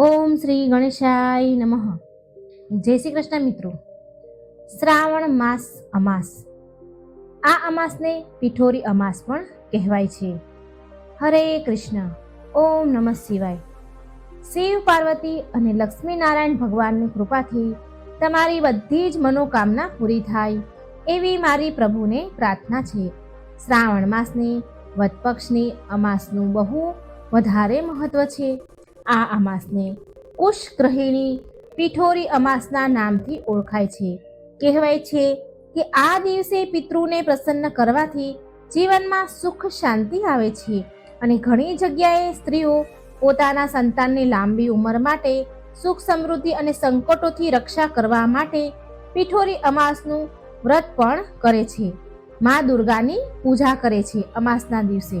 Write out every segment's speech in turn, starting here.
ઓમ શ્રી ગણેશાય નમઃ. જય શ્રી કૃષ્ણ મિત્રો. શ્રાવણ માસ અમાસ. આ અમાસને પિઠોરી અમાસ પણ કહેવાય છે. હરે કૃષ્ણ. ઓમ નમઃ શિવાય. શિવ પાર્વતી અને લક્ષ્મીનારાયણ ભગવાનની કૃપાથી તમારી બધી જ મનોકામના પૂરી થાય એવી મારી પ્રભુને પ્રાર્થના છે. શ્રાવણ માસની વધપક્ષની અમાસનું બહુ વધારે મહત્વ છે. આ અમાસને ઉષ્ગ્રહિણી પીઠોરી અમાસના નામથી ઓળખાય છે. કહેવાય છે કે આ દિવસે પિતૃને પ્રસન્ન કરવાથી જીવનમાં સુખ શાંતિ આવે છે અને ઘણી જગ્યાએ સ્ત્રીઓ પોતાના સંતાનની લાંબી ઉંમર માટે સુખ સમૃદ્ધિ અને સંકટોથી રક્ષા કરવા માટે પીઠોરી અમાસનું વ્રત પણ કરે છે. મા દુર્ગાની પૂજા કરે છે અમાસના દિવસે.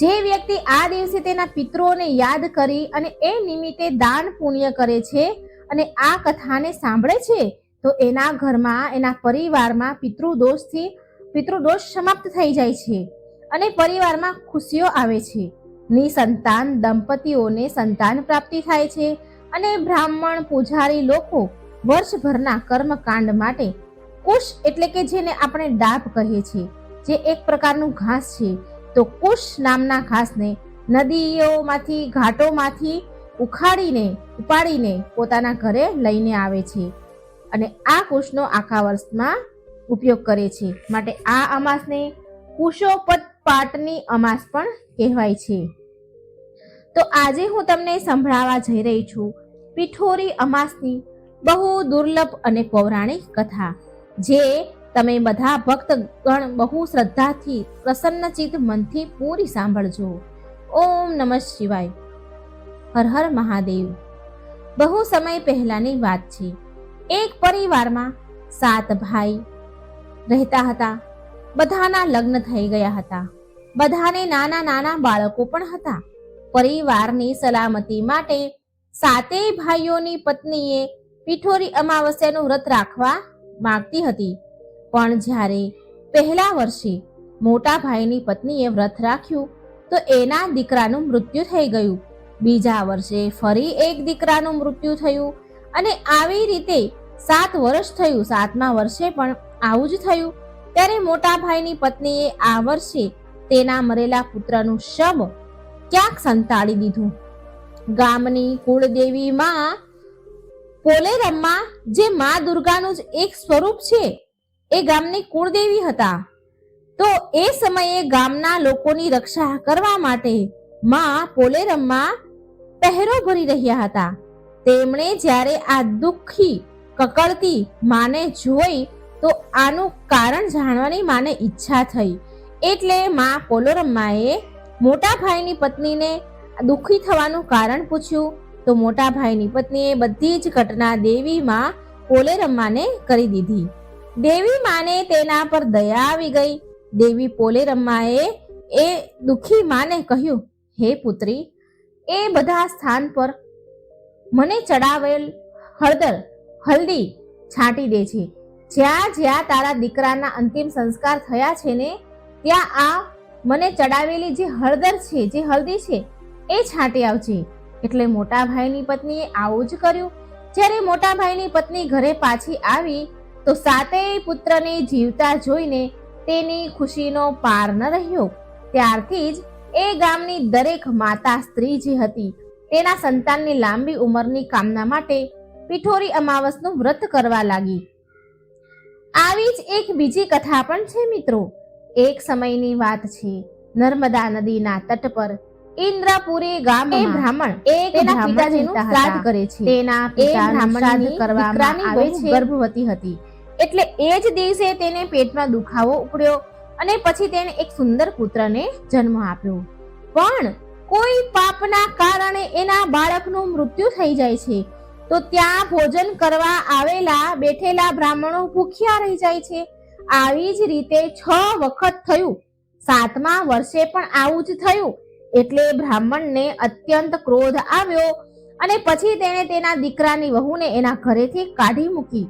જે વ્યક્તિ આ દિવસે તેના પિતૃઓને યાદ કરી અને એ નિમિત્તે દાન પુણ્ય કરે છે અને આ કથાને સાંભળે છે, તો એના ઘરમાં, એના પરિવારમાં પિતૃદોષથી, પિતૃદોષ સમાપ્ત થઈ જાય છે અને પરિવારમાં ખુશીઓ આવે છે. નિસંતાન દંપતીઓને સંતાન પ્રાપ્તિ થાય છે અને બ્રાહ્મણ પૂજારી લોકો વર્ષભરના કર્મકાંડ માટે કુશ એટલે કે જેને આપણે ડાભ કહીએ છીએ, જે એક પ્રકારનું ઘાસ છે તો કુશ નામના ઘાસને નદીઓમાંથી, ઘાટોમાંથી ઉખાડીને, ઉપાડીને પોતાના ઘરે લઈને આવે છે અને આ કુશનો આખા વર્ષમાં ઉપયોગ કરે છે. માટે આ અમાસને કુશોપદ પાટની અમાસ પણ કહેવાય છે. તો આજે હું તમને સંભળાવવા જઈ રહી છું પિઠોરી અમાસની બહુ દુર્લભ અને પૌરાણિક કથા, જે તમે બધા ભક્તગણ બહુ શ્રદ્ધાથી પ્રસન્નચિત મનથી પૂરી સાંભળજો. ઓમ નમઃ શિવાય. હર હર મહાદેવ. બહુ સમય પહેલાની વાત છે. એક પરિવારમાં સાત ભાઈ રહેતા હતા. બધાના લગ્ન થઈ ગયા હતા. બધાને નાના નાના બાળકો પણ હતા. પરિવારની સલામતી માટે સાતેય ભાઈઓની પત્નીએ પીઠોરી અમાવસ્યાનું વ્રત રાખવા માંગતી હતી. પણ જ્યારે પહેલા વર્ષે મોટા ભાઈની પત્નીએ વ્રત રાખ્યું, તો એના દીકરાનું મૃત્યુ થઈ ગયું. બીજા વર્ષે ફરી એક દીકરાનું મૃત્યુ થયું અને આવી રીતે સાત વર્ષ થયું. સાતમા વર્ષે પણ આવું જ થયું. ત્યારે મોટા ભાઈની પત્નીએ આ વર્ષે તેના મરેલા પુત્રનું શબ ક્યાંક સંતાડી દીધું. ગામની કુળદેવી માં પોલેરમમાં, જે મા દુર્ગાનું જ એક સ્વરૂપ છે એ ગામની કુળદેવી હતા. તો એ સમયે ગામના લોકોની રક્ષા કરવા માટે માં પોલેરમમાં પહેરો ભરી રહ્યા હતા. તેમણે જ્યારે આ દુઃખી કકળતી માને જોઈ, તો આનું કારણ જાણવાની માને ઈચ્છા થઈ. એટલે માં પોલોરમ્માએ મોટા ભાઈની પત્નીને દુઃખી થવાનું કારણ પૂછ્યું. તો મોટા ભાઈની પત્નીએ બધી જ ઘટના દેવીમાં પોલેરમ્માને કરી દીધી. દેવી માને તેના પર દયા આવી ગઈ. દેવી પોલેરમ્માએ એ દુઃખી માને કહ્યું, હે પુત્રી, એ બધા સ્થાન પર મને ચડાવેલ હળદર, હલ્દી છાંટી દે છે. જ્યાં જ્યાં તારા દીકરાના અંતિમ સંસ્કાર થયા છે ને, ત્યાં આ મને ચડાવેલી જે હળદર છે, જે હલ્દી છે, એ છાંટી આવજે. એટલે મોટા ભાઈની પત્નીએ આવું જ કર્યું. જ્યારે મોટા ભાઈની પત્ની ઘરે પાછી આવી તો સાતેય પુત્રને જીવતા જોઈને તેની ખુશીનો પાર ન રહ્યો. ત્યારથી જ એ ગામની દરેક માતા સ્ત્રી જે હતી તેના સંતાનની લાંબી ઉંમરની કામના માટે પિઠોરી અમાવસનું વ્રત કરવા લાગી. આવી જ એક બીજી કથા પણ છે મિત્રો. એક સમયની વાત છે નર્મદા નદીના તટ પર ઇન્દ્રપુરી ગામે બ્રાહ્મણ એક તેના પિતાજીનું શ્રાદ્ધ કરે છે. તેના પિતા બ્રાહ્મણ કરવામાં આવે છે. ગર્ભવતી હતી. એટલે એ જ દિવસે તેને પેટમાં દુખાવો ઉપડ્યો અને પછી તેને એક સુંદર પુત્રને જન્મ આપ્યો. પણ કોઈ પાપના કારણે એના બાળકનું મૃત્યુ થઈ જાય છે. તો ત્યાં ભોજન કરવા આવેલા બેઠેલા બ્રાહ્મણો ભૂખ્યા રહી જાય છે. આવી જ રીતે છ વખત થયું. સાતમા વર્ષે પણ આવું જ થયું. એટલે બ્રાહ્મણને અત્યંત ક્રોધ આવ્યો અને પછી તેણે તેના દીકરાની વહુને એના ઘરેથી કાઢી મૂકી.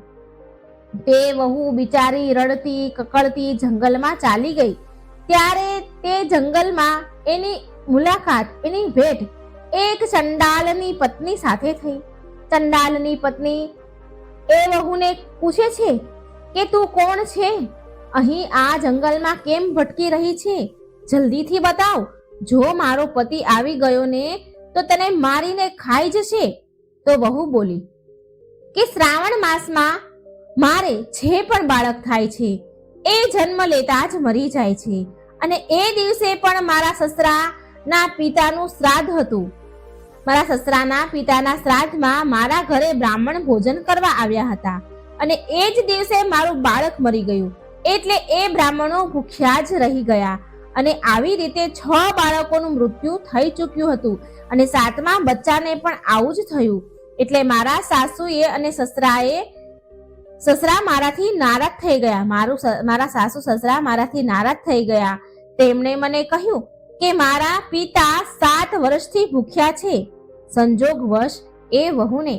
તે વહુ બિચારી રડતી, કકળતી જંગલમાં ચાલી ગઈ. ત્યારે તે જંગલમાં એની મુલાકાત, એની ભેટ એક ચંડાલની પત્ની સાથે થઈ. ચંડાલની પત્ની એ વહુને પૂછે છે કે તું કોણ છે? અહીં આ જંગલમાં કેમ ભટકી રહી છે? જલ્દીથી બતાવ. જો મારો પતિ આવી ગયો ને, તો તને મારીને ખાઈ જશે. તો વહુ બોલી, કે શ્રાવણ માસમાં મારે જે પણ બાળક થાય છે, એ જન્મ લેતા જ મરી જાય છે. અને એ દિવસે પણ મારા સસરાના પિતાનું શ્રાદ્ધ હતું. મારા સસરાના પિતાના શ્રાદ્ધમાં મારા ઘરે બ્રાહ્મણ ભોજન કરવા આવ્યા હતા. અને એ જ દિવસે મારું બાળક મરી ગયું. એટલે એ બ્રાહ્મણો ભૂખ્યા જ રહી ગયા. અને આવી રીતે છ બાળકોનું મૃત્યુ થઈ ચૂક્યું હતું. અને સાતમા બચ્ચાને પણ આવું જ થયું. એટલે મારા સાસુએ અને સસરાએ સસરા મારાથી નારાજ થઈ ગયા. મારું મારા સાસુ સસરા મારાથી નારાજ થઈ ગયા. તેમણે મને કહ્યું કે મારા પિતા સાત વર્ષથી ભૂખ્યા છે. સંજોગવશ એ વહુને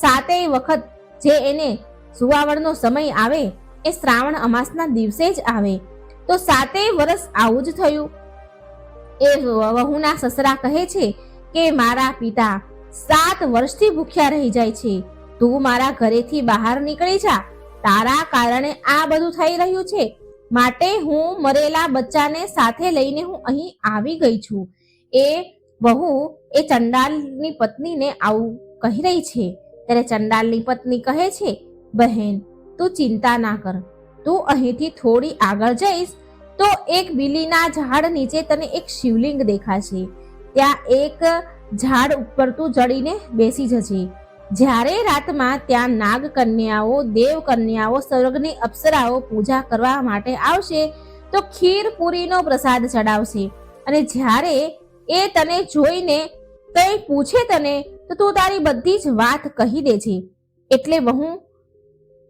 સાતેય વખત જે એને સુવાવડનો સમય આવે એ શ્રાવણ અમાસના દિવસે જ આવે. તો સાતેય વર્ષ આવું જ થયું. એ વહુના સસરા કહે છે કે મારા પિતા સાત વર્ષથી ભૂખ્યા રહી જાય છે. તું મારા ઘરેથી બહાર નીકળી જા. તારા કારણે આ બધું થઈ રહ્યું છે. માટે હું મરેલા બચ્ચાને સાથે લઈને હું અહીં આવી ગઈ છું. એ વહુ એ ચંડાલની પત્નીને આવું કહી રહી છે. ત્યારે ચંડાલની પત્ની કહે છે, બહેન, તું ચિંતા ના કર. તું અહીંથી થોડી આગળ જઈશ તો એક બીલીના ઝાડ નીચે તને એક શિવલિંગ દેખાશે. ત્યાં એક ઝાડ ઉપર તું ચડીને બેસી જજે. જ્યારે રાતમાં ત્યાં નાગ કન્યાઓ દેવ કન્યાઓ સ્વર્ગની અપ્સરાઓ પૂજા કરવા માટે આવશે, તો ખીર પૂરીનો પ્રસાદ ચડાવશે. અને જ્યારે એ તને જોઈને કંઈ પૂછે તને, તો તું તારી બધી જ વાત કહી દે છે. એટલે વહુ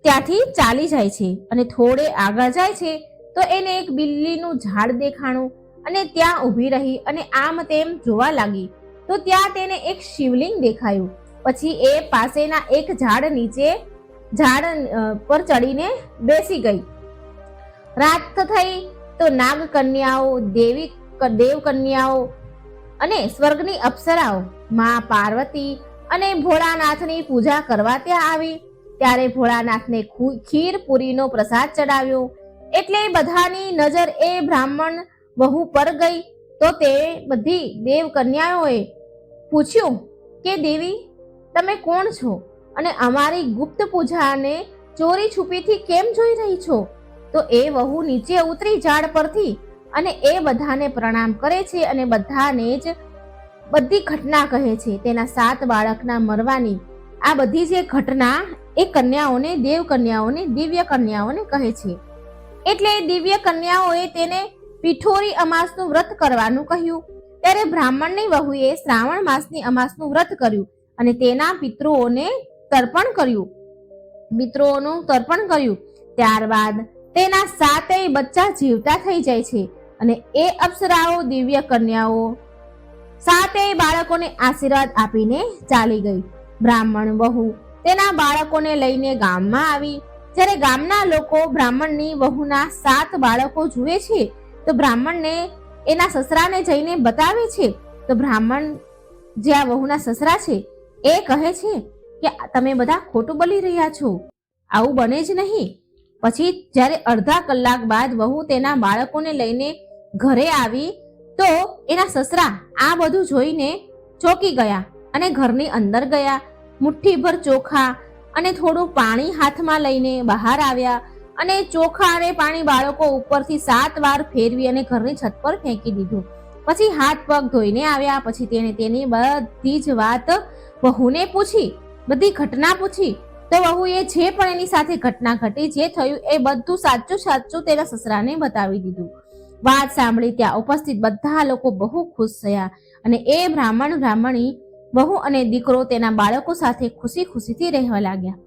ત્યાંથી ચાલી જાય છે અને થોડે આગળ જાય છે, તો એને એક બિલ્લીનું ઝાડ દેખાણું અને ત્યાં ઊભી રહી અને આમ તેમ જોવા લાગી. તો ત્યાં તેને એક શિવલિંગ દેખાયું. પછી એ પાસેના એક ઝાડ નીચે, ઝાડ પર ચડીને બેસી ગઈ. રાત થઈ તો નાગ કન્યાઓ દેવી દેવ કન્યાઓ અને સ્વર્ગની અપ્સરાઓ, માં પાર્વતી અને ભોળાનાથની પૂજા કરવા ત્યાં આવી. ત્યારે ભોળાનાથને ખીર પૂરીનો પ્રસાદ ચડાવ્યો. એટલે બધાની નજર એ બ્રાહ્મણ વહુ પર ગઈ. તો તે બધી દેવ કન્યાઓએ પૂછ્યું કે, દેવી તમે કોણ છો? અને અમારી ગુપ્ત પૂજાને ચોરી છુપીથી કેમ જોઈ રહી છો? તો એ વહુ નીચે ઉતરી ઝાડ પરથી અને એ બધાને પ્રણામ કરે છે અને બધાને જ બધી ઘટના કહે છે. તેના સાત બાળકના મરવાની આ બધી જે ઘટના એ કન્યાઓને, દેવ કન્યાઓને, દિવ્ય કન્યાઓને કહે છે. એટલે દિવ્ય કન્યાઓએ તેને પીઠોરી અમાસનું વ્રત કરવાનું કહ્યું. ત્યારે બ્રાહ્મણની વહુએ શ્રાવણ માસની અમાસનું વ્રત કર્યું. અને તેના પિતૃઓને તર્પણ કર્યું. પિતૃઓનું તર્પણ કર્યું. ત્યારબાદ તેના સાતેય બચ્ચા જીવતા થઈ જાય છે અને એ અપ્સરાઓ દિવ્ય કન્યાઓ સાતેય બાળકોને આશીર્વાદ આપીને ચાલી ગઈ. બ્રાહ્મણ વહુ તેના બાળકોને લઈને ગામમાં આવી. જ્યારે ગામના લોકો બ્રાહ્મણની વહુના સાત બાળકો જુએ છે, તો બ્રાહ્મણને એના સસરાને જઈને બતાવે છે, તો બ્રાહ્મણ જે આ વહુના સસરા છે એ કહે છે કે તમે બધા ખોટું બોલી રહ્યા છો. આવું બને જ નહીં. પછી જ્યારે અડધા કલાક બાદ વહુ તેના બાળકોને લઈને ઘરે આવી, તો એના સસરા આ બધું જોઈને ચોંકી ગયા અને ઘરની અંદર ગયા. મુઠ્ઠીભર ચોખા અને થોડું પાણી હાથમાં લઈને બહાર આવ્યા અને ચોખા અને પાણી બાળકો ઉપરથી સાત વાર ફેરવી અને ઘરની છત પર ફેંકી દીધું. પછી હાથ પગ ધોઈને આવ્યા, પછી તેને તેની બધી જ વાત વહુને પૂછી, બધી ઘટના પૂછી, તો વહુએ જે પણ એની સાથે ઘટના ઘટી, જે થયું એ બધું સાચું સાચું તેના સસરાને બતાવી દીધું. વાત સાંભળી ત્યાં ઉપસ્થિત બધા લોકો બહુ ખુશ થયા અને એ બ્રાહ્મણ બ્રાહ્મણી, વહુ અને દીકરો તેના બાળકો સાથે ખુશી ખુશીથી રહેવા લાગ્યા.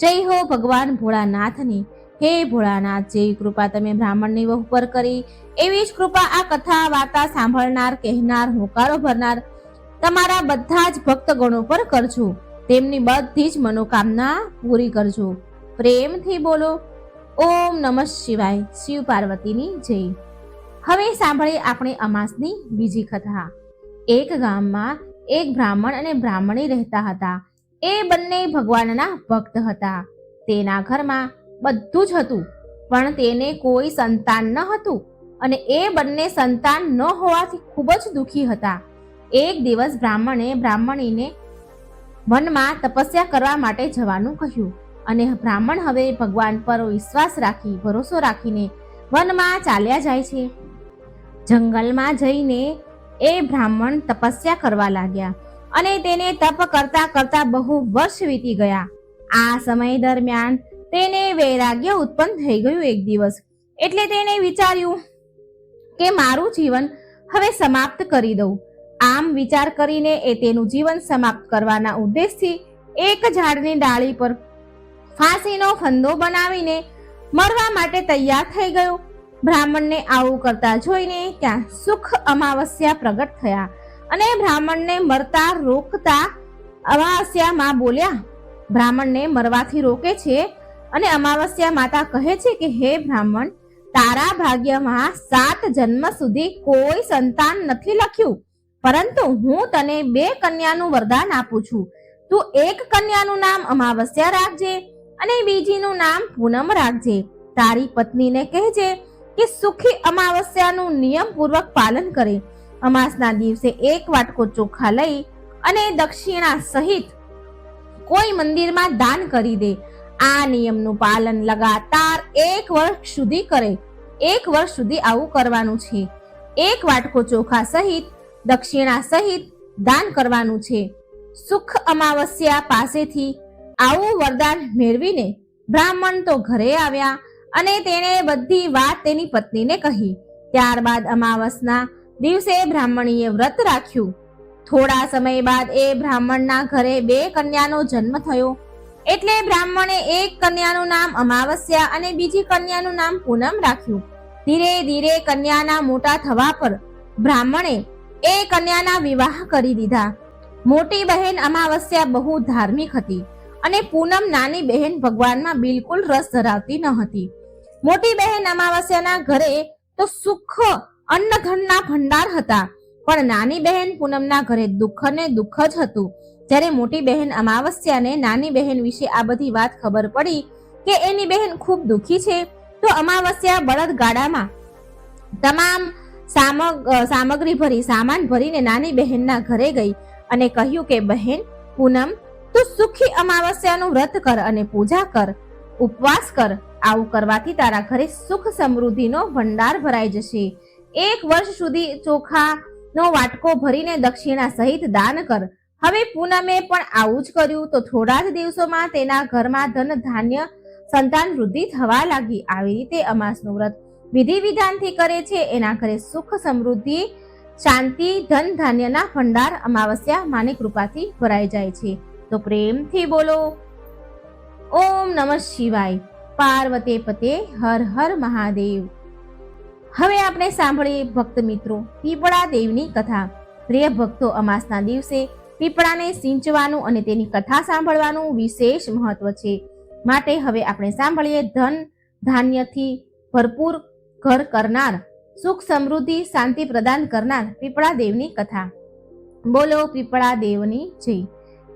જય હો ભગવાન ભોળાનાથની, હે ભોળાનાથ જેવી કૃપા તમે બ્રાહ્મણની વહુ પર કરી, એવી જ કૃપા આ કથા વાર્તા સાંભળનાર, કહેનાર, હોકારો ભરનાર તમારા બધા જ ભક્તગણો પર કરજો. તેમની બધી જ મનોકામના પૂરી કરજો. પ્રેમથી બોલો. ઓમ નમઃ શિવાય. શિવ પાર્વતીની જય. હવે સાંભળીએ આપણે અમાસની બીજી કથા. એક ગામમાં એક બ્રાહ્મણ અને બ્રાહ્મણી રહેતા હતા. એ બંને ભગવાનના ભક્ત હતા. તેના ઘરમાં બધું જ હતું, પણ તેને કોઈ સંતાન ન હતું અને એ બંને સંતાન ન હોવાથી ખૂબ જ દુઃખી હતા. એક દિવસ બ્રાહ્મણે બ્રાહ્મણીને વનમાં તપસ્યા કરવા માટે જવાનું કહ્યું. અને બ્રાહ્મણ હવે ભગવાન પર વિશ્વાસ રાખી, ભરોસો રાખીને વનમાં ચાલ્યા જાય છે. જંગલમાં જઈને એ બ્રાહ્મણ તપસ્યા કરવા લાગ્યા અને તેને તપ કરતા કરતા બહુ વર્ષ વીતી ગયા. આ સમય દરમિયાન તેને વૈરાગ્ય ઉત્પન્ન થઈ ગયું એક દિવસ. એટલે તેને વિચાર્યું કે મારું જીવન હવે સમાપ્ત કરી દઉં. આમ વિચાર કરીને એ તેનું જીવન સમાપ્ત કરવાના ઉદ્દેશથી એક ઝાડની ડાળી પર ફાંસીનો ફંદો બનાવીને મરવા માટે તૈયાર થઈ ગયો. બ્રાહ્મણને આવું કરતા જોઈને ત્યાં સુખ અમાવસ્યા પ્રગટ થયા અને બ્રાહ્મણને મરતા રોકતા અમાવસ્યામાં બોલ્યા, બ્રાહ્મણને મરવાથી રોકે છે અને અમાવસ્યા માતા કહે છે કે, હે બ્રાહ્મણ, તારા ભાગ્યમાં સાત જન્મ સુધી કોઈ સંતાન નથી લખ્યું. પરંતુ હું તને બે કન્યાનું વરદાન આપું છું. તું એક કન્યાનું નામ અમાવસ્યા રાખજે અને બીજીનું નામ પૂનમ રાખજે. તારી પત્નીને કહેજે કે સુખી અમાવસ્યાનું નિયમપૂર્વક પાલન કરે. અમાસના દિવસે એક વાટકો ચોખા લઈ અને દક્ષિણા સહિત કોઈ મંદિરમાં દાન કરી દે. આ નિયમનું પાલન લગાતાર એક વર્ષ સુધી કરે. એક વર્ષ સુધી આવું કરવાનું છે. એક વાટકો ચોખા સહિત દક્ષિણા સહિત દાન કરવાનું છે. સુખ અમાવસ્યા પાસેથી આવું વરદાન મેળવીને બ્રાહ્મણ તો ઘરે આવ્યા અને તેણે બધી વાત તેની પત્નીને કહી. ત્યારબાદ અમાવસના દિવસે બ્રાહ્મણીએ વ્રત રાખ્યું. થોડા સમય બાદ એ બ્રાહ્મણના ઘરે બે કન્યાનો જન્મ થયો. એટલે બ્રાહ્મણે એક કન્યાનું નામ અમાવસ્યા અને બીજી કન્યાનું નામ પૂનમ રાખ્યું. ધીરે ધીરે કન્યાના મોટા થવા પર બ્રાહ્મણે એ કન્યાના વિવાહ કરી દીધા. મોટી બહેન અમાવસ્યા બહુ ધાર્મિક હતી અને પૂનમ નાની બહેન ભગવાનમાં બિલકુલ રસ ધરાવતી ન હતી. મોટી બહેન અમાવસ્યાના ઘરે તો સુખ, અન્નધનના ભંડાર હતા, પણ નાની બહેન પૂનમના ઘરે દુઃખ ને દુઃખ જ હતું. જ્યારે મોટી બહેન અમાવસ્યાને નાની બહેન વિશે આ બધી વાત ખબર પડી કે એની બહેન ખૂબ દુઃખી છે, તો અમાવસ્યા બળદગાડામાં તમામ સામગ્રી ભરી સામાન ભરીને નાની બહેનના ઘરે ગઈ અને કહ્યું કે, બહેન, પૂનમ, તું સુખી અમાવસ્યાનું વ્રત કર અને પૂજા કર, ઉપવાસ કર. આવું કરવાથી તારા ઘરે સુખ સમૃદ્ધિનો ભંડાર ભરાઈ જશે. એક વર્ષ સુધી ચોખાનો વાટકો ભરીને દક્ષિણા સહિત દાન કર. હવે પૂનમે પણ આવું જ કર્યું તો થોડા જ દિવસોમાં તેના ઘરમાં ધન ધાન્ય સંતાન વૃદ્ધિ થવા લાગી. આવી રીતે અમાસનું વ્રત વિધિ વિધાનથી કરે છે. એના ઘરે સુખ, સમૃદ્ધિ, શાંતિ, ધન, ધાન્યના ભંડાર અમાવસ્યા માની કૃપાથી ભરાઈ જાય છે. તો પ્રેમથી બોલો. ઓમ નમઃ શિવાય. પાર્વતે પતે હર હર મહાદેવ. હવે આપણે સાંભળીએ ભક્ત મિત્રો પીપળા દેવની કથા. પ્રિય ભક્તો, અમાસના દિવસે પીપળાને સિંચવાનું અને તેની કથા સાંભળવાનું વિશેષ મહત્વ છે. માટે હવે આપણે સાંભળીએ ધન, ધાન્યથી ભરપૂર ઘર કરનાર, સુખ સમૃદ્ધિ, શાંતિ પ્રદાન કરનાર પીપળા દેવની કથા. બોલો પીપળા દેવની જય.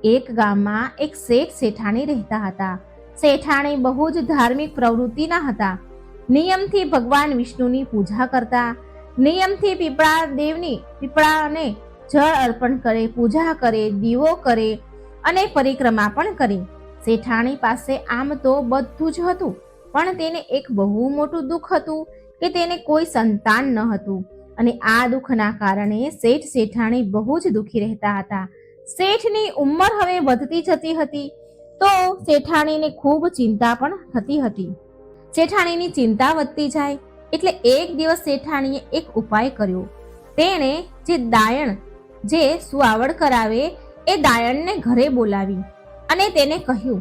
એક ગામમાં એક શેઠ શેઠાણી રહેતા હતા. શેઠાણી બહુ જ ધાર્મિક પ્રવૃત્તિના હતા. નિયમથી ભગવાન વિષ્ણુની પૂજા કરતા. નિયમથી પીપળા દેવની પીપળાને જળ અર્પણ કરે, પૂજા કરે, દીવો કરે અને પરિક્રમા પણ કરે. શેઠાણી પાસે આમ તો બધું જ હતું, પણ તેને એક બહુ મોટું દુઃખ હતું. કે તેને કોઈ સંતાન ન હતું. અને આ દુઃખના કારણે શેઠ શેઠાણી બહુ જ દુઃખી રહેતા હતા. શેઠની ઉંમર હવે વધતી જતી હતી તો શેઠાણીને ખૂબ ચિંતા પણ થતી હતી. શેઠાણીની ચિંતા વધતી જાય એટલે એક દિવસ શેઠાણીએ એક ઉપાય કર્યો. તેણે જે દાયણ, જે સુઆવડ કરાવે એ દાયણને ઘરે બોલાવી અને તેને કહ્યું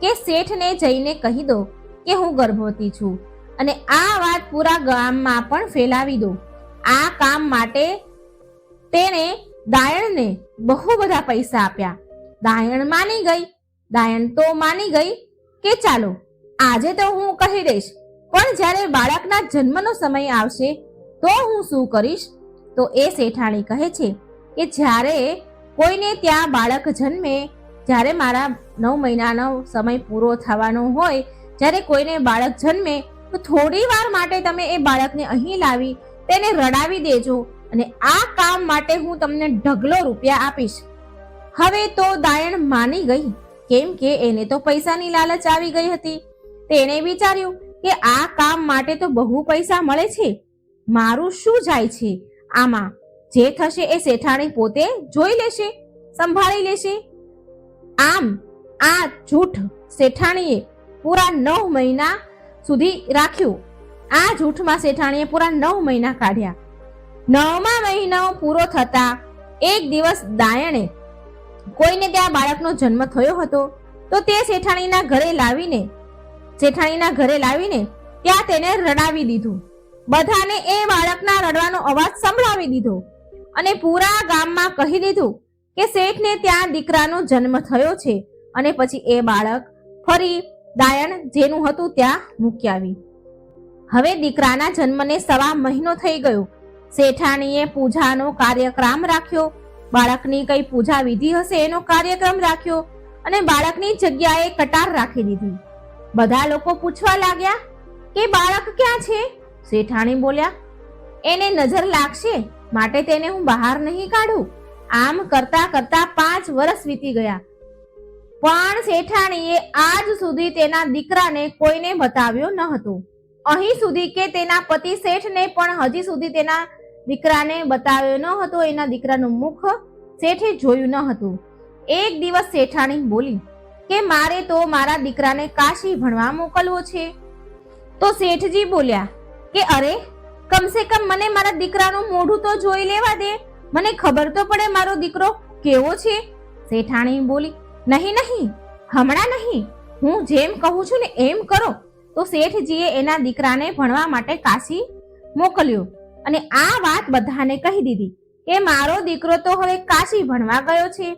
કે શેઠને જઈને કહી દો કે હું ગર્ભવતી છું. અને આ વાત પૂરા ગામમાં પણ ફેલાવી દો. આ કામ માટે તેણે દાયણને બહુ બધા પૈસા આપ્યા. દાયણ માની ગઈ, દાયણ તો માની ગઈ કે ચાલો, આજે તો હું કહી દઈશ, પણ જ્યારે બાળકના જન્મનો સમય આવશે તો હું શું કરીશ? તો એ શેઠાણી કહે છે કે જ્યારે કોઈને ત્યાં બાળક જન્મે, જ્યારે મારા નવ મહિનાનો સમય પૂરો થવાનો હોય, જ્યારે કોઈને બાળક જન્મે તો થોડી વાર માટે તમે એ બાળકને અહીં લાવી, તેને રડાવી દેજો અને આ કામ માટે હું તમને ઢગલો રૂપિયા આપીશ. હવે તો દાયણ માની ગઈ, કેમ કે એને તો પૈસાની લાલચ આવી ગઈ હતી. તેણે વિચાર્યું કે આ કામ માટે તો બહુ પૈસા મળે છે. મારું શું જાય છે? આમાં જે થશે એ શેઠાણી પોતે જોઈ લેશે, સંભાળી લેશે. આમ, આ જૂઠ શેઠાણીએ પૂરા નવ મહિના સુધી રાખ્યું. આ જૂઠમાં શેઠાણીએ પૂરા નવ મહિના કાઢ્યા. નવમા મહિનો પૂરો થતા એક દિવસ દાયણે કોઈને ત્યાં બાળકનો જન્મ થયો હતો, તો તે શેઠાણીના ઘરે લાવીને, શેઠાણીના ઘરે લાવીને ત્યાં તેને રડાવી દીધું. બધાને એ બાળકના રડવાનો અવાજ સંભળાવી દીધો અને પૂરા ગામમાં કહી દીધું કે શેઠને ત્યાં દીકરાનો જન્મ થયો છે અને પછી એ બાળક ફરી દાયણ જેનું હતું ત્યાં મૂકી આવી હવે દીકરાના જન્મને સવા મહિનો થઈ ગયો. શેઠાણીએ પૂજાનો કાર્યક્રમ રાખ્યો. બાળકની કઈ પૂજા વિધિ હશે એનો કાર્યક્રમ રાખ્યો અને બાળકની જગ્યાએ કટાર રાખી દીધી. બધા લોકો પૂછવા લાગ્યા, કે બાળક ક્યાં છે? શેઠાણી બોલ્યા, એને નજર લાગશે, માટે તેને હું બહાર નહીં કાઢું. આમ કરતા કરતા પાંચ વર્ષ વીતી ગયા. પણ શેઠાણીએ આજ સુધી તેના દીકરાને કોઈને બતાવ્યો ન હતો. અહીં સુધી કે તેના પતિ શેઠને પણ હજી સુધી તેના દીકરાને બતાવ્યો ન હતો, એના દીકરાનું મુખ શેઠે જોયું ન હતું. એક દિવસ શેઠાણી બોલી, કે મારે તો મારા દીકરાને કાશી ભણવા મોકલવો છે? તો શેઠજી બોલ્યા, કે અરે, કમસે કમ મને મારા દીકરાનું મોઢું તો જોઈ લેવા દે. મને ખબર તો પડે મારો દીકરો કેવો છે. શેઠાણી બોલી નહીં નહીં, હમણાં નહીં. હું જેમ કહું છું ને એમ કરો. તો શેઠજીએ એના દીકરાને ભણવા માટે કાશી મોકલ્યો અને આ વાત બધાને કહી દીધી કે મારો દીકરો તો હવે કાશી ભણવા ગયો છે.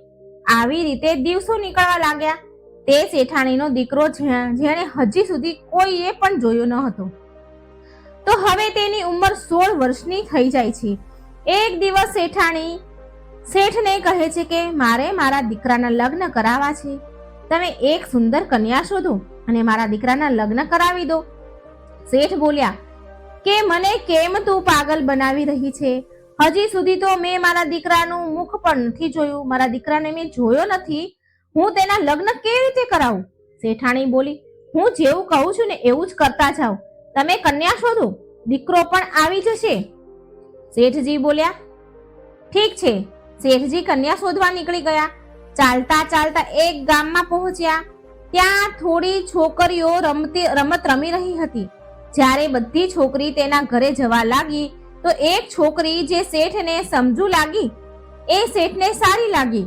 આવી રીતે દિવસો નીકળવા લાગ્યા. તે શેઠાણીનો દીકરો જેણે હજી સુધી કોઈએ પણ જોયો ન હતો. તો હવે તેની ઉંમર સોળ વર્ષની થઈ જાય છે. એક દિવસ શેઠાણી શેઠને કહે છે કે, મારે મારા દીકરાના લગ્ન કરાવવા છે. તમે એક સુંદર કન્યા શોધો અને મારા દીકરાના લગ્ન કરાવી દો. શેઠ બોલ્યા, કે મને કેમ તું પાગલ બનાવી રહી છે? હજી સુધી તો મેં મારા દીકરાનું મુખ પણ નથી જોયું. મારા દીકરાને મેં જોયો નથી. હું તેના લગ્ન કેવી રીતે કરાવું? શેઠાણી બોલી, હું જેવું કહું છું ને એવું જ કરતા જાઓ. તમે કન્યા શોધો. દીકરો પણ આવી જશે. શેઠજી બોલ્યા, ઠીક છે. શેઠજી કન્યા શોધવા નીકળી ગયા. ચાલતા ચાલતા એક ગામમાં પહોંચ્યા. ત્યાં થોડી છોકરીઓ રમતી, રમત રમી રહી હતી. જ્યારે બધી છોકરી તેના ઘરે જવા લાગી, તો એક છોકરી જે શેઠને સમજુ લાગી, એ શેઠને સારી લાગી.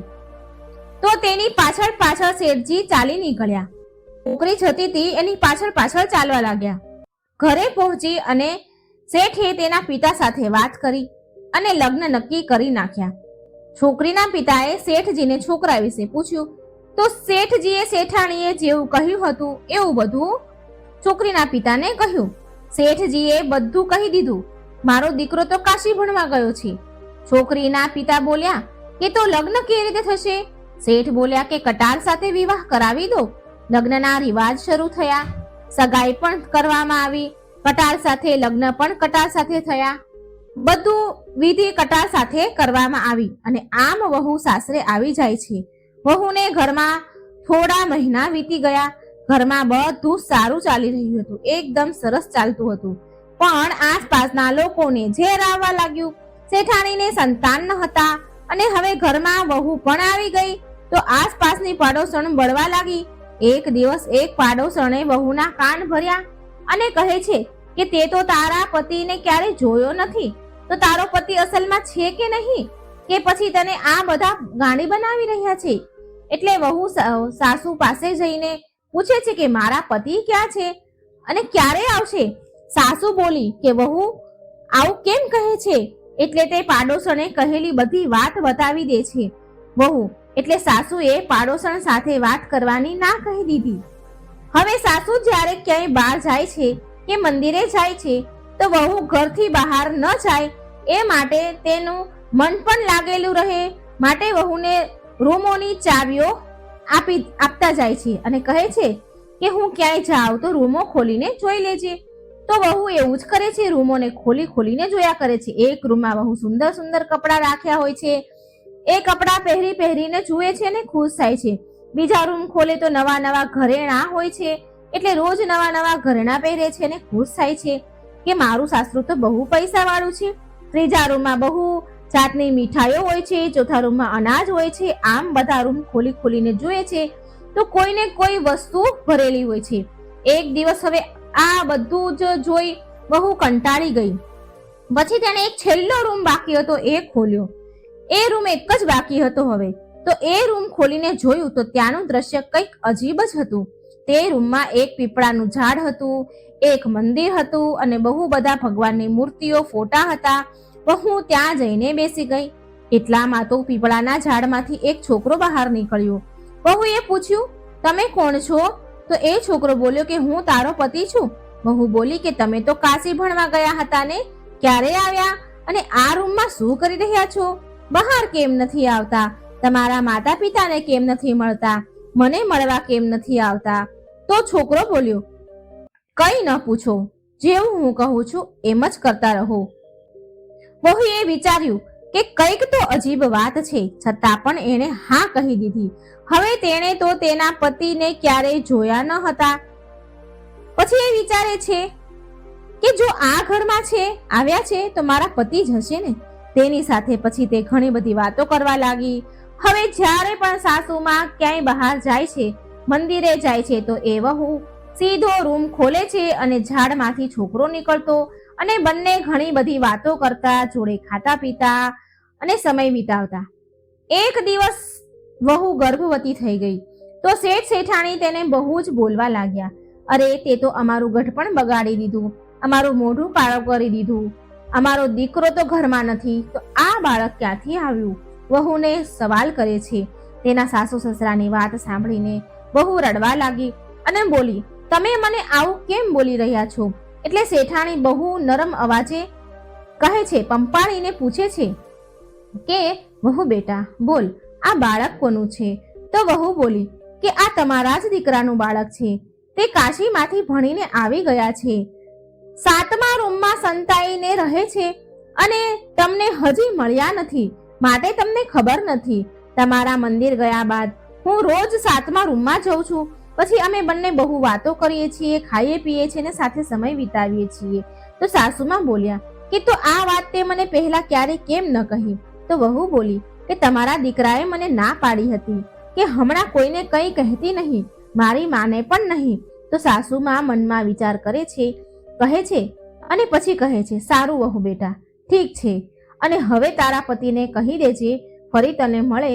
તો તેની પાછળ પાછળ શેઠજી ચાલી નીકળ્યા. છોકરી જતી હતી એની પાછળ પાછળ ચાલવા લાગ્યા. ઘરે પહોંચી અને શેઠે તેના પિતા સાથે વાત કરી અને લગ્ન નક્કી કરી નાખ્યા. છોકરીના પિતાએ શેઠજીને છોકરા વિશે પૂછ્યું. તો શેઠજીએ શેઠાણીએ જેવું કહ્યું હતું, એવું બધું છોકરીના પિતાને કહ્યું. શેઠજીએ બધું કહી દીધું. મારો દીકરો તો કાશી ભણવા ગયો છે. છોકરીના પિતા બોલ્યા કે તો લગ્ન કેવી રીતે થશે? શેઠ બોલ્યા કે કટાર સાથે વિવાહ કરાવી દો. લગ્નના રિવાજ શરૂ થયા. સગાઈ પણ કરવામાં આવી. કટાર સાથે, લગ્ન પણ કટાર સાથે થયા. બધું વિધિ કટાર સાથે કરવામાં આવી અને આમ વહુ સાસરે આવી જાય છે. વહુને ઘરમાં થોડા મહિના વીતી ગયા. ઘરમાં બધું સારું ચાલી રહ્યું હતું. એકદમ સરસ ચાલતું હતું. પણ આસપાસના લોકોને ઝેર આવવા લાગ્યું. શેઠાણીને સંતાન ન હતા અને હવે ઘરમાં વહુ પણ આવી ગઈ તો આસપાસની પાડોશણ બળવા લાગી. એક દિવસ એક પાડોશણે વહુના કાન ભર્યા અને કહે છે કે તે તો તારા પતિને ક્યારે જોયો નથી. તો તારો પતિ અસલમાં છે કે નહીં? કે પછી તને આ બધા ગાંડી બનાવી રહ્યા છે? એટલે વહુ સાસુ પાસે જઈને પૂછે છે કે મારા પતિ ક્યાં છે અને ક્યારે આવશે? સાસુ બોલી કે વહુ, આવું કેમ કહે છે? એટલે તે પાડોશણે કહેલી બધી વાત બતાવી દે છે. વહુ, એટલે સાસુએ પાડોશણ સાથે વાત કરવાની ના કહી દીધી. હવે સાસુ જ્યારે ક્યાંય બહાર જાય છે કે મંદિરે જાય છે તો વહુ ઘરથી બહાર ન જાય. એ માટે તેનું મન પણ લાગેલું રહે. માટે વહુને રૂમોની ચાવીઓ આપી, આપતા જાય છે અને કહે છે કે હું ક્યાંય જાઉં તો રૂમો ખોલીને જોઈ લેજે. તો વહુ એવું જ કરે છે, રૂમોને ખોલી ખોલીને જોયા કરે છે. એક રૂમમાં વહુ સુંદર સુંદર કપડાં રાખ્યા હોય છે. એ કપડાં પહેરી પહેરીને જુએ છે ને ખુશ થાય છે. બીજા રૂમ ખોલે તો નવા નવા ઘરેણા હોય છે. એટલે રોજ નવા નવા ઘરેણા પહેરે છે ને ખુશ થાય છે. કે મારું સાસરું તો બહુ પૈસા વાળું છે. ત્રીજા રૂમમાં બહુ જાતની મીઠાઈઓ હોય છે, ચોથા રૂમમાં અનાજ હોય છે, આમ બધા રૂમ ખોલી ખોલીને જુએ છે. તો કોઈને કોઈ વસ્તુ ભરેલી હોય છે. એક દિવસ હવે આ બધું જ જોઈ બહુ કંટાળી ગઈ. પછી તેણે એક છેલ્લો રૂમ બાકી હતો, એ ખોલ્યો. એ રૂમ એક જ બાકી હતો હવે. તો એ રૂમ ખોલીને જોયું તો ત્યાંનું દ્રશ્ય કંઈક અજીબ જ હતું. તે રૂમમાં એક પીપળાનું ઝાડ હતું, એક મંદિર હતું અને બહુ બધા ભગવાનની મૂર્તિઓ ફોટા હતા. હું ત્યાં જઈને બેસી ગઈ. એટલામાં તો પીપળાના ઝાડમાંથી એક છોકરો બહાર નીકળ્યો. બહુએ પૂછ્યું, તમે કોણ છો? તો એ છોકરો બોલ્યો કે, હું તારો પતિ છું. બહુ બોલી કે, તમે તો કાશી ભણવા ગયા હતા ને? ક્યારે આવ્યા? અને આ રૂમમાં શું કરી રહ્યા છો? બહાર કેમ નથી આવતા? તમારા માતા પિતાને કેમ નથી મળતા? મને મળવા કેમ નથી આવતા? તો છોકરો બોલ્યો, કઈ ન પૂછો, જેવું હું કહું છું એમ જ કરતા રહો. વહુએ વિચાર્યું કે કંઈક તો અજીબ વાત છે, છતાં પણ એણે હા કહી દીધી. હવે તેણે તો તેના પતિને ક્યારેય જોયા ન હતા. પછી એ વિચારે છે કે જો આ ઘરમાં છે, આવ્યા છે, તો મારા પતિ જ હશે ને? તેની સાથે પછી તે ઘણી બધી વાતો કરવા લાગી. હવે જ્યારે પણ સાસુમાં ક્યાંય બહાર જાય છે મંદિરે જાય છે તો એ વહુ સીધો રૂમ ખોલે છે અને ઝાડમાંથી છોકરો નીકળતો અને બંને ઘણી બધી વાતો કરતા, જોડે ખાતા પીતા અને સમય વિતાવતા. એક દિવસ વહુ ગર્ભવતી થઈ ગઈ તો શેઠ શેઠાણી તેને બહુ જ બોલવા લાગ્યા. અરે, તે તો અમારું ગઢ પણ બગાડી દીધું, અમારું મોઢું કાળો કરી દીધું, અમારો દીકરો તો ઘરમાં નથી, તો આ બાળક ક્યાંથી આવ્યું? વહુને સવાલ કરે છે. તેના સાસુ સસરાની વાત સાંભળીને બહુ રડવા લાગી અને બોલી, તમે મને આવું કેમ બોલી રહ્યા છો? એટલે શેઠાણી બહુ નરમ અવાજે કહે છે પંપાળીને પૂછે છે કે, વહુ બેટા, બોલ, આ બાળક કોનું છે? તો વહુ બોલી, કે આ તમારા જ દીકરાનું બાળક છે. તે કાશીમાંથી ભણીને આવી ગયા છે. સાતમા રૂમમાં સંતાઈને રહે છે અને તમને હજી મળ્યા નથી. માટે તમને ખબર નથી. તમારા મંદિર ગયા બાદ હું રોજ સાતમા રૂમમાં જઉં છું. પછી અમે બંને બહુ વાતો કરીએ છીએ, ખાઈએ પીએ છીએ અને સાથે સમય વિતાવીએ છીએ. તો સાસુમાં બોલ્યા, કે તો આ વાત તે મને પહેલા ક્યારે કેમ ન કહી? તો વહુ બોલી, કે તમારા દીકરાએ મને ના પાડી હતી, કે હમણાં કોઈને કંઈ કહેતી નહીં, મારી માને પણ નહીં. તો સાસુમાં મનમાં વિચાર કરે છે, કહે છે, અને પછી કહે છે, સારું વહુ બેટા, ઠીક છે. અને હવે તારા પતિને કહી દેજે, ફરી તને મળે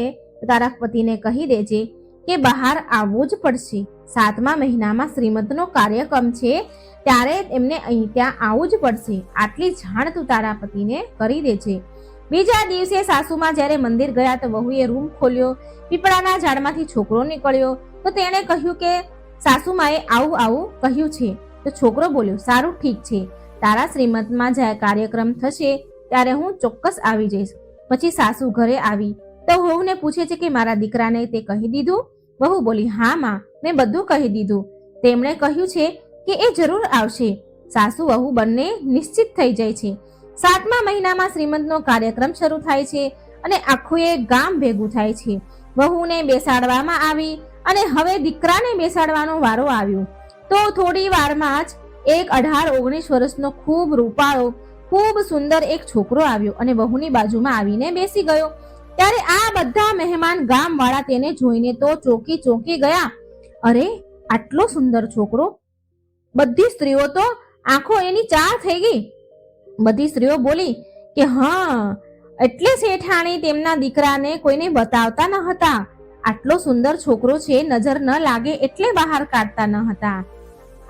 તારા પતિને કહી દેજે કે બહાર આવવું જ પડશે. સાતમા મહિનામાં શ્રીમદનો કાર્યક્રમ છે, ત્યારે એમને અહીં ત્યાં આવવું જ પડશે. આટલી જાણ તું તારા પતિને કરી દેજે. બીજા દિવસે સાસુમાં જ્યારે મંદિર ગયા તો વહુએ રૂમ ખોલ્યો, પીપળાના ઝાડમાંથી છોકરો નીકળ્યો. તો તેણે કહ્યું કે, સાસુમાએ આવું આવું કહ્યું છે. તો છોકરો બોલ્યો, સારું, ઠીક છે. તારા શ્રીમદમાં જ્યારે કાર્યક્રમ થશે, ત્યારે હું ચોક્કસ આવી જઈશ. પછી સાસુ ઘરે આવી. તો વહુને પૂછે છે કે મારા દીકરાને તે કહી દીધું? વહુ બોલી, હા, માં, મેં બધું કહી દીધું. તેમણે કહ્યું છે કે એ જરૂર આવશે. સાસુ, વહુ બંને નિશ્ચિત થઈ જાય છે. સાતમા મહિનામાં શ્રીમંતનો કાર્યક્રમ શરૂ થાય છે અને આખું એક ગામ ભેગું થાય છે. વહુને બેસાડવામાં આવી અને હવે દીકરાને બેસાડવાનો વારો આવ્યો. તો થોડી વારમાં જ એક અઢાર ઓગણીસ વર્ષનો ખૂબ રૂપાળો, ખૂબ સુંદર એક છોકરો આવ્યો અને વહુની બાજુમાં આવીને બેસી ગયો. ત્યારે આ બધા મહેમાન ગામવાળા તેને જોઈને તો ચોકી ચોંકી ગયા. અરે, આટલો સુંદર છોકરો? બધી સ્ત્રીઓ તો આંખો એની ચાર થઈ ગઈ. બધી સ્ત્રીઓ બોલી કે, હા, એટલે શેઠાણી તેમના દીકરાને કોઈને બતાવતા ન હતા. આટલો સુંદર છોકરો છે, નજર ન લાગે એટલે બહાર કાઢતા ન હતા.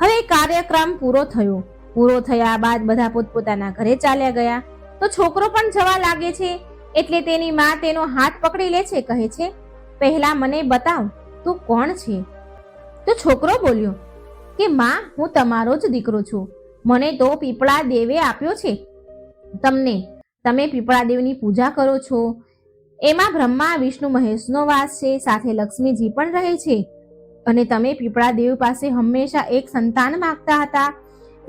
હવે કાર્યક્રમ પૂરો થયો. પૂરો થયા બાદ બધા પોતપોતાના ઘરે ચાલ્યા ગયા. તો છોકરો પણ જવા લાગે છે. એટલે તેની માં તેનો હાથ પકડી લે છે, કહે છે, પહેલા મને બતાવ, તું કોણ છે? તો છોકરો બોલ્યો, કે માં, હું તમારો જ દીકરો છું. મને તો પીપળા દેવે આપ્યો છે. તમને, તમે પીપળા દેવની પૂજા કરો છો. એમાં બ્રહ્મા, વિષ્ણુ, મહેશનો વાસ છે, સાથે લક્ષ્મીજી પણ રહે છે. અને તમે પીપળા દેવ પાસે હંમેશા એક સંતાન માગતા હતા.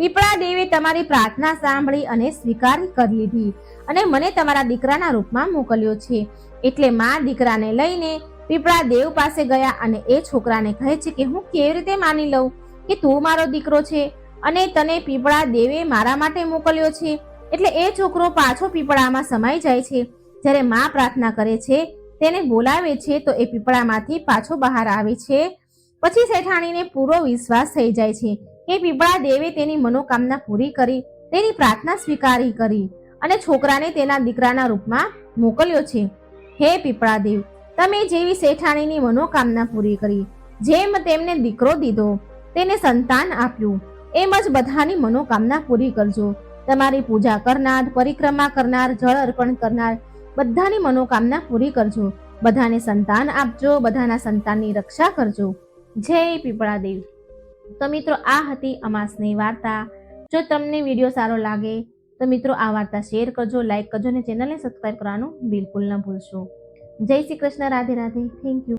પીપળાદેવે તમારી પ્રાર્થના સાંભળી અને સ્વીકાર કરી લીધી અને મને તમારા દીકરાના રૂપમાં મોકલ્યો છે. એટલે માં દીકરાને લઈને પીપળા દેવ પાસે ગયા અને એ છોકરાને કહે છે કે હું કેવી રીતે માની લઉં કે તું મારો દીકરો છે અને તને પીપળા દેવે મારા માટે મોકલ્યો છે. એટલે એ છોકરો પાછો પીપળામાં સમાઈ જાય છે. જ્યારે માં પ્રાર્થના કરે છે, તેને બોલાવે છે, તો એ પીપળામાંથી પાછો બહાર આવે છે. પછી શેઠાણીને પૂરો વિશ્વાસ થઈ જાય છે. કે પીપળા દેવે તેની મનોકામના પૂરી કરી, તેની પ્રાર્થના સ્વીકારી કરી અને છોકરાને તેના દીકરાના રૂપમાં મોકલ્યો છે. હે પીપળા દેવ, તમે જેવી શેઠાણીની મનોકામના પૂરી કરી, જેમ તેમને દીકરો દીધો, તેને સંતાન આપ્યું, એમ જ બધાની મનોકામના પૂરી કરજો. તમારી પૂજા કરનાર, પરિક્રમા કરનાર, જળ અર્પણ કરનાર બધાની મનોકામના પૂરી કરજો. બધાને સંતાન આપજો, બધાના સંતાનની રક્ષા કરજો. જય પીપળા દેવ. તો મિત્રો, આ હતી અમાસની વાર્તા. જો તમને વીડિયો સારો લાગે, તો મિત્રો આ વાર્તા શેર કરજો, લાઈક કરજો અને ચેનલને સબસ્ક્રાઈબ કરવાનું બિલકુલ ન ભૂલશો. જય શ્રી કૃષ્ણ, રાધે રાધે. Thank you